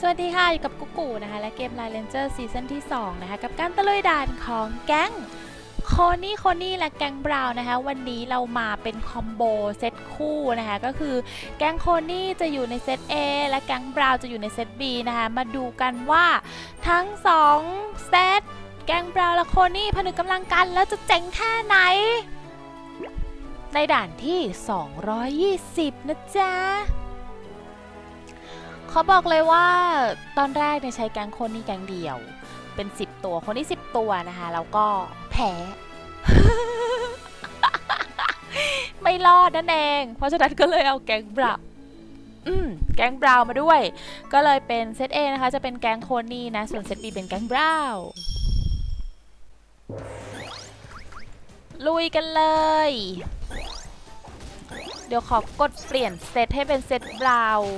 สวัสดีค่ะ อยู่กับกุ๊กกูนะคะ และเกม Line Ranger ซีซั่นที่ 2 นะคะ กับการตะลุยด่านของแก๊งโคนี่โคนี่และแก๊งบราวน์นะคะ วันนี้เรามาเป็นคอมโบเซตคู่นะคะ ก็คือแก๊งโคนี่จะอยู่ในเซต A และแก๊งบราวน์จะอยู่ในเซต B นะคะ มาดูกันว่าทั้ง 2 เซต แก๊งบราวน์และโคนี่ผนึกกำลังกัน แล้วจะเจ๋งแค่ไหน ในด่านที่ 220 นะจ๊ะ เขาบอกเลยว่าตอนแรกเนี่ยใช้แก๊งคนนี่แก๊งเดียว เป็น 10 ตัวคนที่ 10 ตัวนะคะ แล้วก็แพ้ ไม่รอดนั่นเอง เพราะฉะนั้นก็เลยเอาแก๊งบราวน์อืมแก๊งบราวน์มาด้วย ก็เลยเป็นเซต A นะคะจะเป็นแก๊งโคนี่นะ ส่วนเซต B เป็นแก๊งบราวน์ลุยกันเลย เดี๋ยวขอกดเปลี่ยนเซตให้เป็นเซตบราวน์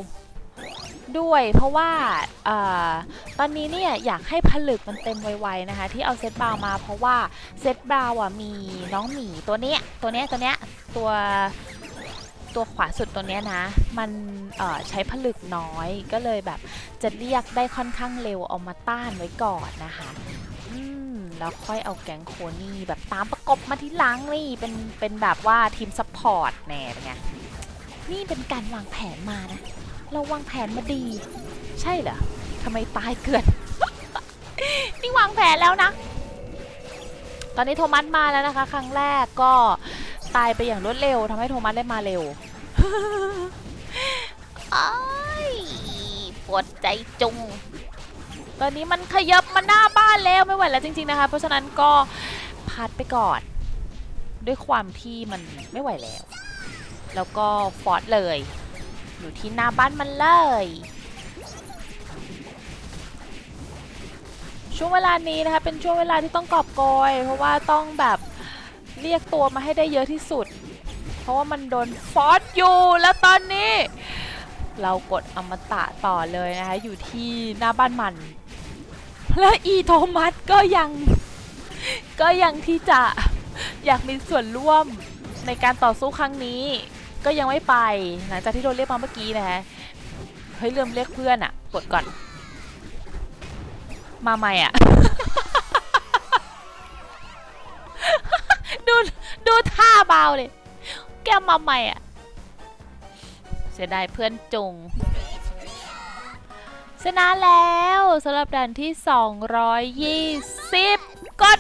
ด้วย เพราะว่าอตอนนี้เนี่ยอยากให้ผลึกมันเต็มไวๆนะคะ ที่เอาเซตบราวมาเพราะว่าเซตบราวอะมีน้องหมีตัวเนี้ยตัวเนี้ยตัวเนี้ยตัวตัวขวาสุดตัวเนี้ยนะ มันใช้ผลึกน้อยก็เลยแบบจะเรียกได้ค่อนข้างเร็วเอามาต้านไว้ก่อนนะคะแล้วค่อยเอาแก๊งโคนี่แบบตามประกบมาที่หลังนี่เป็นเป็นแบบว่าทีมซัพพอร์ตแน่เป็นไงนี่เป็นการวางแผนมานะ เราวางแผนมาดี ใช่เหรอทำไมตายเกิน นี่วางแผนแล้วนะ ตอนนี้โทมัสมาแล้วนะคะ ครั้งแรกก็ตายไปอย่างรวดเร็วทำให้โทมัสได้มาเร็วปวดใจจุง ตอนนี้มันขยับมาหน้าบ้านแล้วไม่ไหวแล้วจริง ๆนะคะ เพราะฉะนั้นก็พัดไปก่อน ด้วยความที่มันไม่ไหวแล้ว แล้วก็ฟอร์ดเลย อยู่ที่หน้าบ้านมันเลย ช่วงเวลานี้นะคะเป็นช่วงเวลาที่ต้องกอบโกย เพราะว่าต้องแบบเรียกตัวมาให้ได้เยอะที่สุด เพราะว่ามันโดนฟอสอยู่แล้วตอนนี้ เรากดอมตะต่อเลยนะคะอยู่ที่หน้าบ้านมันและอีโทมัสก็ยังก็ยังที่จะอยากมีส่วนร่วมในการต่อสู้ครั้งนี้ ก็ยังไม่ไปหลังจากที่โดนเรียกมาเมื่อกี้นะฮะเฮ้ยเริ่มเรียกเพื่อนอะกดก่อน มาใหม่อะดูดูท่าเบาเลย แกมาใหม่อะเสียดายเพื่อนจงชนะแล้วสำหรับด่านที่ 220 กด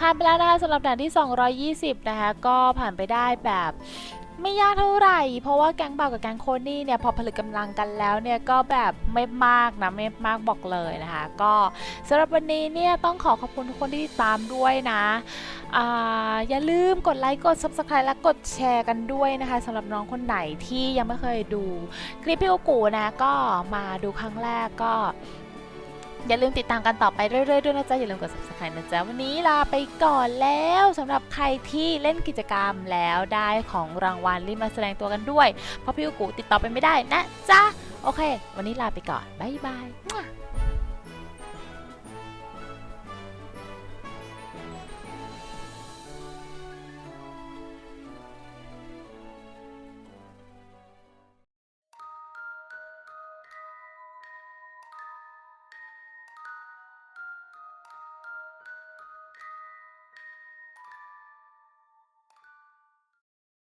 ผ่านไปแล้วนะคะสำหรับด่านที่ 220 นะคะ ก็ผ่านไปได้แบบไม่ยากเท่าไหร่ เพราะว่าแก๊งเบากับแก๊งโคนี่เนี่ยพอผลึกกำลังกันแล้วเนี่ยก็แบบไม่มากนะไม่มากบอกเลยนะคะ ก็สำหรับวันนี้เนี่ยต้องขอขอบคุณทุกคนที่ติดตามด้วยนะอ่าอย่าลืมกดไลค์กด Subscribe และกดแชร์กันด้วยนะคะสำหรับน้องคนไหนที่ยังไม่เคยดูคลิปพี่โอกูนะก็มาดูครั้งแรกก็ อย่าลืมติดตามกันต่อไปเรื่อยๆด้วยนะจ๊ะ อย่าลืมกด subscribe นะจ๊ะ วันนี้ลาไปก่อนแล้วสำหรับใครที่เล่นกิจกรรมแล้วได้ของรางวัลรีบมาแสดงตัวกันด้วย เพราะพี่อุกูติดต่อไปไม่ได้นะจ๊ะ โอเค วันนี้ลาไปก่อน บ๊ายบาย